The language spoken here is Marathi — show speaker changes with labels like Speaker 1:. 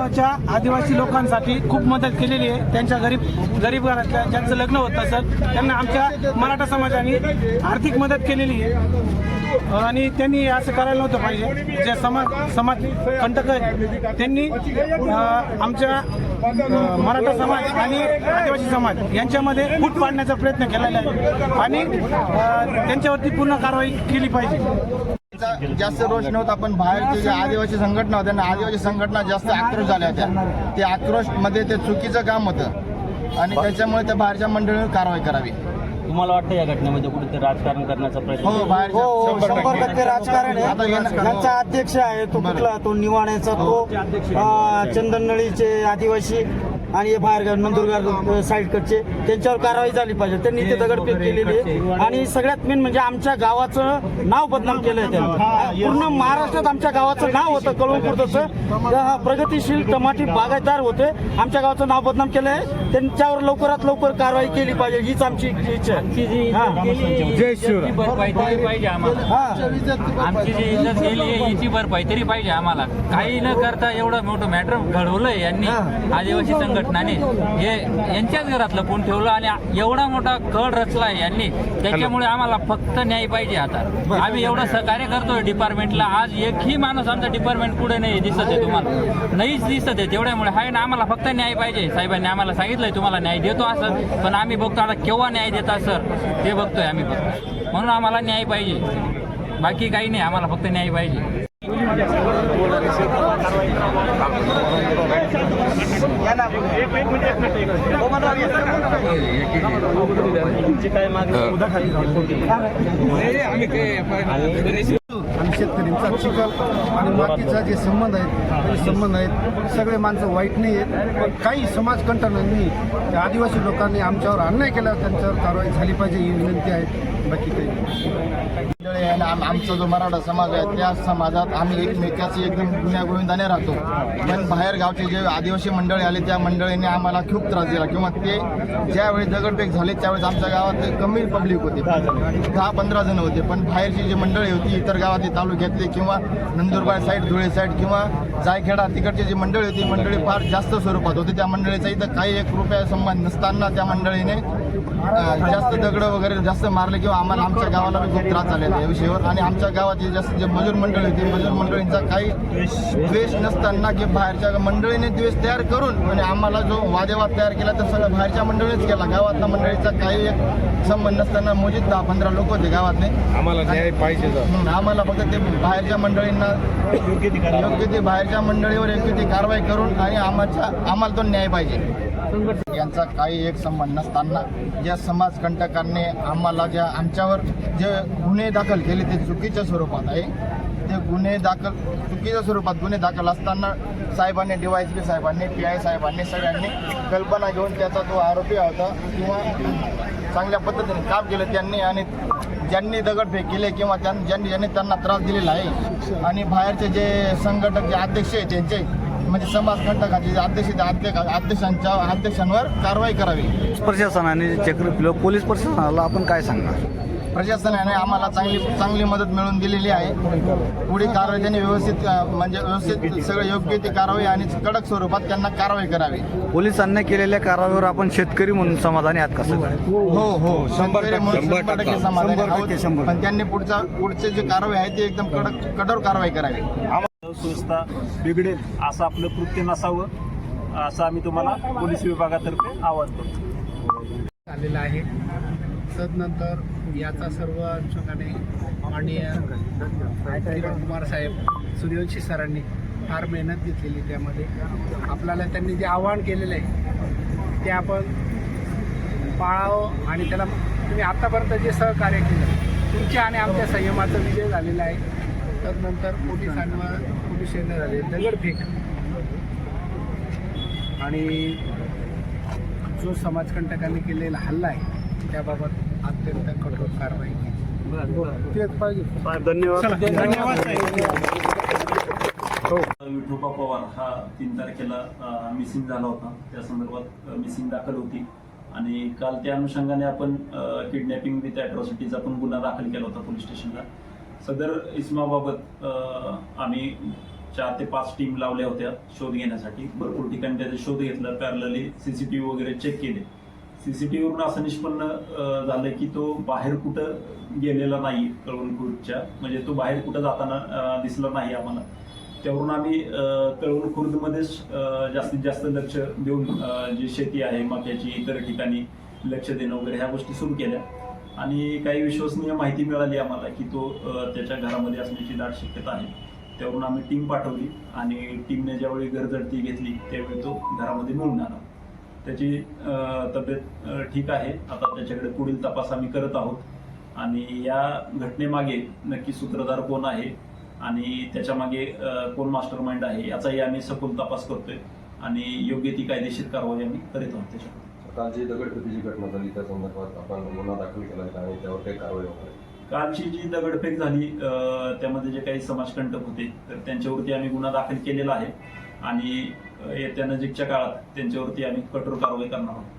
Speaker 1: गावाच्या आदिवासी लोकांसाठी खूप मदत केलेली आहे. त्यांच्या गरीब गरीब घरातल्या ज्यांचं लग्न होत सर त्यांना आमच्या मराठा समाजाने आर्थिक मदत केलेली आहे. आणि त्यांनी असं करायला नव्हतं पाहिजे. जे समाज समाज कंटक आहेत त्यांनी आमच्या मराठा समाज आणि आदिवासी समाज यांच्यामध्ये फूट पाडण्याचा प्रयत्न केलेला आहे. आणि त्यांच्यावरती पूर्ण कारवाई केली पाहिजे.
Speaker 2: जास्त रोष नव्हता पण बाहेरचे जे आदिवासी संघटना होत्या ना आदिवासी संघटना जास्त आक्रोश झाल्या होत्या. ते आक्रोशमध्ये ते चुकीचं काम होतं. आणि त्याच्यामुळे त्या बाहेरच्या मंडळीने कारवाई करावी.
Speaker 3: तुम्हाला वाटतं या घटनेमध्ये कुठेतरी राजकारण करण्याचा प्रयत्न
Speaker 2: हो बाहेरच्या
Speaker 4: हो शंभर टक्के राजकारण आहे. अध्यक्ष आहे तो. कुठला? तो निवाण्याचा तो अं, चंदननळीचे आदिवासी आणि हे बाहेर नंदुरबार साईडकडचे त्यांच्यावर कारवाई झाली पाहिजे. त्यांनी ते दगडफेक केलेली आहे. आणि सगळ्यात मेन म्हणजे आमच्या गावाचं नाव बदनाम केलंय त्यांनी. पूर्ण महाराष्ट्रात आमच्या गावाचं नाव होतं कळवणपूर तसं प्रगतीशील टमाटी बागायतदार होते. आमच्या गावाचं नाव बदनाम केलंय. त्यांच्यावर लवकरात लवकर कारवाई केली पाहिजे हीच आमची इच्छा
Speaker 3: आमची जी. इज्जत गेली आहे, याची भरपाई तरी पाहिजे आम्हाला. आमची जी इज्जत गेली आहे याची भरपाई तरी पाहिजे आम्हाला. काही न करता एवढं मोठं मॅटर घडवलंय यांनी. आदिवासी संघटनाने हे यांच्याच घरातलं कोण ठेवलं आणि एवढा मोठा कळ रचलाय यांनी त्याच्यामुळे आम्हाला फक्त न्याय पाहिजे आता. आम्ही एवढं सहकार्य करतोय डिपार्टमेंटला. आज एकही माणूस आमचा डिपार्टमेंट पुढे नाही दिसत आहे तुम्हाला. नाहीच दिसत आहे तेवढ्यामुळे. हाय ना आम्हाला फक्त न्याय पाहिजे. साहेबांनी आम्हाला सांगितलंय तुम्हाला न्याय देतो असं. पण आम्ही बघतो आता केव्हा न्याय देता सर? ते बघतोय आम्ही फक्त. म्हणून आम्हाला न्याय पाहिजे. बाकी काही नाही आम्हाला फक्त न्याय पाहिजे.
Speaker 5: आणि शेतकऱ्यांचा चिखल आणि मातीचा जे संबंध आहेत संबंध आहेत. सगळे माणसं वाईट नाही आहेत पण काही समाजकंटकांनी त्या आदिवासी लोकांनी आमच्यावर अन्याय केला त्यांच्यावर कारवाई झाली पाहिजे ही विनंती आहे. बाकी काही
Speaker 2: आम- आमचा जो मराठा समाज आहे त्या समाजात आम्ही एकमेकाचे एकदम गुण्यागोविंदाने राहतो. पण बाहेर गावचे जे आदिवासी मंडळी आले त्या मंडळीने आम्हाला खूप त्रास दिला. किंवा ते ज्यावेळी दगडफेक झाले त्यावेळेस आमच्या गावात कमी पब्लिक होती. दहा पंधरा जण होते. पण बाहेरची जी मंडळी होती इतर गावातली तालुक्यातले किंवा नंदुरबार साईड धुळे साईड किंवा जायखेडा तिकडची जी मंडळी होती मंडळी फार जास्त स्वरूपात होती. त्या मंडळीचा इथं काही एक रुपया संबंध नसताना त्या मंडळीने जास्त दगड वगैरे जास्त मारले किंवा आम्हाला आमच्या गावाला खूप त्रास झालेला या विषयावर. आणि आमच्या गावाची जास्त जे मजूर मंडळी होती मजूर मंडळींचा काही द्वेष नसताना की बाहेरच्या मंडळीने द्वेष तयार करून आणि आम्हाला जो वादेवाद तयार केला तर सगळं बाहेरच्या मंडळीच केला. गावातल्या मंडळीचा काही एक संबंध नसताना मोजित दहा पंधरा लोक होते गावातले.
Speaker 5: आम्हाला न्याय पाहिजे
Speaker 2: आम्हाला फक्त ते बाहेरच्या मंडळींना योग्य ते बाहेरच्या मंडळीवर योग्य ती कारवाई करून आणि आम्हाला आम्हाला तो न्याय पाहिजे. यांचा काही एक संबंध नसताना ज्या समाजकंटकांनी आम्हाला ज्या आमच्यावर जे गुन्हे दाखल केले ते चुकीच्या स्वरूपात आहे. ते गुन्हे दाखल चुकीच्या स्वरूपात गुन्हे दाखल असताना साहेबांनी डी वाय पी साहेबांनी पी आय साहेबांनी सगळ्यांनी कल्पना घेऊन त्याचा जो आरोपी होता किंवा चांगल्या पद्धतीने काम केलं त्यांनी आणि ज्यांनी दगडफेक केले किंवा त्यां- ज्यांनी ज्यांनी त्यांना त्रास दिलेला आहे. आणि बाहेरचे जे संघटक जे अध्यक्ष आहे त्यांचे म्हणजे समाज कंटकाचे जे अध्यक्ष अध्यक्षांच्या अध्यक्षांवर कारवाई करावी.
Speaker 4: प्रशासनाने चक्र पोलीस प्रशासनाला आपण काय सांगणार?
Speaker 2: प्रशासनाने आम्हाला चांगली चांगली मदत मिळवून दिलेली आहे. पुढील कारवाई त्यांनी व्यवस्थित म्हणजे व्यवस्थित सगळं योग्य ती कारवाई आणि कडक स्वरूपात त्यांना कारवाई करावी.
Speaker 4: पोलिसांनी केलेल्या कारवाईवर आपण शेतकरी म्हणून समाधानी आहात कसं
Speaker 2: हो हो. शंभर टक्के समाधानी. पण त्यांनी पुढचा पुढचे जे कारवाई आहे ती एकदम कडक कठोर कारवाई करावी.
Speaker 6: सुव्यवस्था बिघडेल असं आपलं कृत्य नसावं असं आम्ही तुम्हाला पोलीस विभागातर्फे आवाहन करतो.
Speaker 5: आलेला आहे. तदनंतर याचा सर्व अनुषंगाने माननीय किरण कुमार साहेब सूर्यवंशी सरांनी फार मेहनत घेतलेली त्यामध्ये. आपल्याला त्यांनी जे आवाहन केलेलं आहे ते आपण पाळावं आणि त्याला तुम्ही आत्तापर्यंत जे सहकार्य केलं तुमच्या आणि आमच्या संयमाचा विजय झालेला आहे. तदनंतर पोलिसांवर पोलीस येणं झाले. दगडफेक आणि जो समाजकंटकांनी केलेला हल्ला आहे त्याबाबत अत्यंत कठोर कारवाई केली. तेच पाहिजे.
Speaker 6: धन्यवाद.
Speaker 5: हो.
Speaker 6: विठोबा पवार हा तीन तारखेला मिसिंग झाला होता. त्या संदर्भात मिसिंग दाखल होती. आणि काल त्या अनुषंगाने आपण किडनॅपिंग विथ अॅट्रॉसिटीचा पण गुन्हा दाखल केला होता पोलीस स्टेशनला. सदर इसमाबाबत आम्ही चार ते पाच टीम लावल्या होत्या शोध घेण्यासाठी. भरपूर ठिकाणी त्याचा शोध घेतला पॅरलली सीसीटीव्ही वगैरे चेक केले. सीसीटीव्हीवरून असं निष्पन्न झालं की तो बाहेर कुठं गेलेला नाही कळवणखुर्दच्या. म्हणजे तो बाहेर कुठं जाताना दिसला नाही आम्हाला. त्यावरून आम्ही कळवण खुर्दमध्येच जास्तीत जास्त लक्ष देऊन जी शेती आहे मक्याची इतर ठिकाणी लक्ष देणं वगैरे ह्या गोष्टी सुरू केल्या. आणि काही विश्वसनीय माहिती मिळाली आम्हाला की तो त्याच्या घरामध्ये असण्याची दाट शक्यता आहे. त्यावरून आम्ही टीम पाठवली आणि टीमने ज्यावेळी गरजडती घेतली त्यावेळी तो घरामध्ये मिळून आला. त्याची तब्येत ठीक आहे. आता त्याच्याकडे पुढील तपास आम्ही करत आहोत. आणि या घटनेमागे नक्की सूत्रधार कोण आहे आणि त्याच्यामागे कोण मास्टर माइंड आहे याचाही आम्ही सखोल तपास करतोय. आणि योग्य ती कायदेशीर कारवाई आम्ही करीत आहोत त्याच्यामध्ये.
Speaker 7: काल जी दगडफेकीची घटना झाली त्या संदर्भात आपण गुन्हा दाखल केला आहे आणि त्यावर काही कारवाई वगैरे
Speaker 6: कालची जी दगडफेक झाली त्यामध्ये जे काही समाजकंटक होते तर त्यांच्यावरती आम्ही गुन्हा दाखल केलेला आहे. आणि येत्या नजीकच्या काळात त्यांच्यावरती आम्ही कठोर कारवाई करणार आहोत.